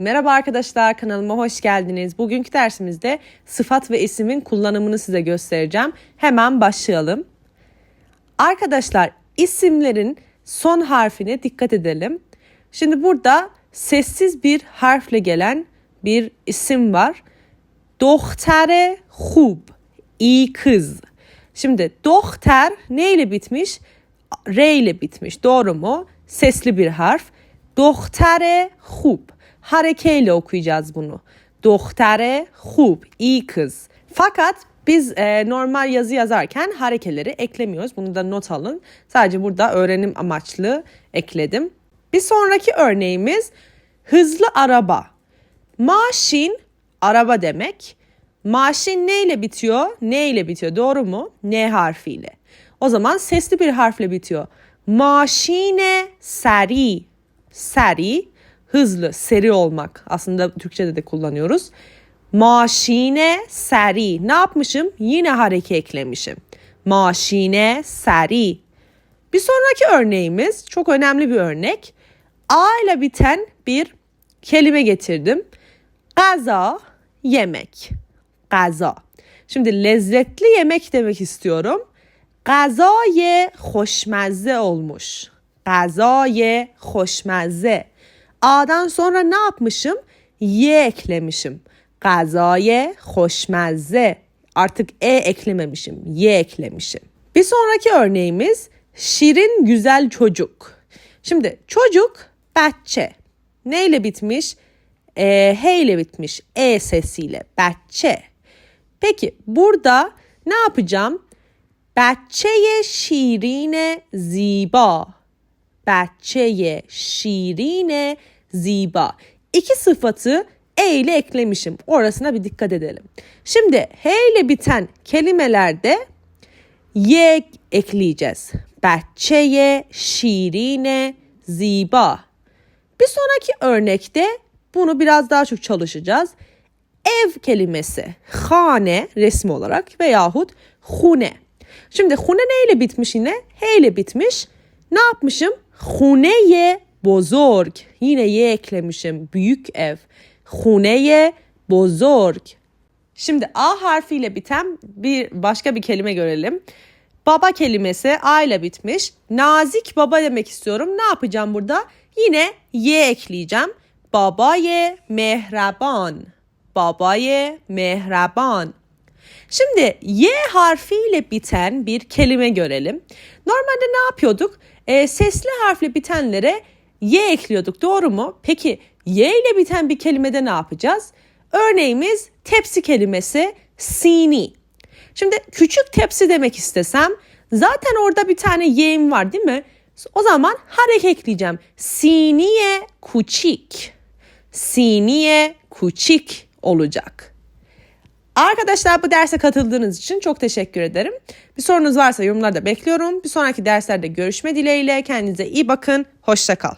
Merhaba arkadaşlar kanalıma hoş geldiniz. Bugünkü dersimizde sıfat ve isimin kullanımını size göstereceğim. Hemen başlayalım. Arkadaşlar isimlerin son harfine dikkat edelim. Şimdi burada sessiz bir harfle gelen bir isim var. Dohtere hub. iyi kız. Şimdi dohter neyle bitmiş? R ile bitmiş. Doğru mu? Sesli bir harf. Dohtere hub. Harekeyle okuyacağız bunu. Dohtere hub. iyi kız. Fakat biz e, normal yazı yazarken harekeleri eklemiyoruz. Bunu da not alın. Sadece burada öğrenim amaçlı ekledim. Bir sonraki örneğimiz hızlı araba. Maşin araba demek. Maşin ne ile bitiyor? Ne ile bitiyor? Doğru mu? N harfiyle. O zaman sesli bir harfle bitiyor. Maşine seri. Seri hızlı, seri olmak. Aslında Türkçe'de de kullanıyoruz. Maşine seri. Ne yapmışım? Yine hareke eklemişim. Maşine seri. Bir sonraki örneğimiz çok önemli bir örnek. A ile biten bir kelime getirdim. Gaza, yemek. Gaza. Şimdi lezzetli yemek demek istiyorum. Gazay hoşmezze olmuş. Gazay hoşmezze. A'dan sonra ne yapmışım? Y eklemişim. Gazay hoşmezze. Artık E eklememişim. Y eklemişim. Bir sonraki örneğimiz şirin güzel çocuk. Şimdi çocuk bahçe. Neyle bitmiş? E, H ile bitmiş. E sesiyle. Bahçe. Peki burada ne yapacağım? Bahçeye şirine ziba. Bahçeye şirine ziba. İki sıfatı e ile eklemişim. Orasına bir dikkat edelim. Şimdi H ile biten kelimelerde y ekleyeceğiz. Bahçeye şirine ziba. Bir sonraki örnekte bunu biraz daha çok çalışacağız. Ev kelimesi hane resmi olarak veyahut hune. Şimdi hune ne ile bitmiş yine? H ile bitmiş. Ne yapmışım? Huneye bozorg. Yine ye eklemişim. Büyük ev. Huneye bozorg. Şimdi A harfiyle biten bir başka bir kelime görelim. Baba kelimesi A ile bitmiş. Nazik baba demek istiyorum. Ne yapacağım burada? Yine ye ekleyeceğim. Babaye mehraban. Babaye mehraban. Şimdi Y harfiyle biten bir kelime görelim. Normalde ne yapıyorduk? E, sesli harfle bitenlere Y ekliyorduk doğru mu? Peki Y ile biten bir kelimede ne yapacağız? Örneğimiz tepsi kelimesi sini. Şimdi küçük tepsi demek istesem zaten orada bir tane y'im var değil mi? O zaman harek ekleyeceğim. Siniye kuçik. Siniye kuçik olacak. Arkadaşlar bu derse katıldığınız için çok teşekkür ederim. Bir sorunuz varsa yorumlarda bekliyorum. Bir sonraki derslerde görüşme dileğiyle kendinize iyi bakın. Hoşça kal.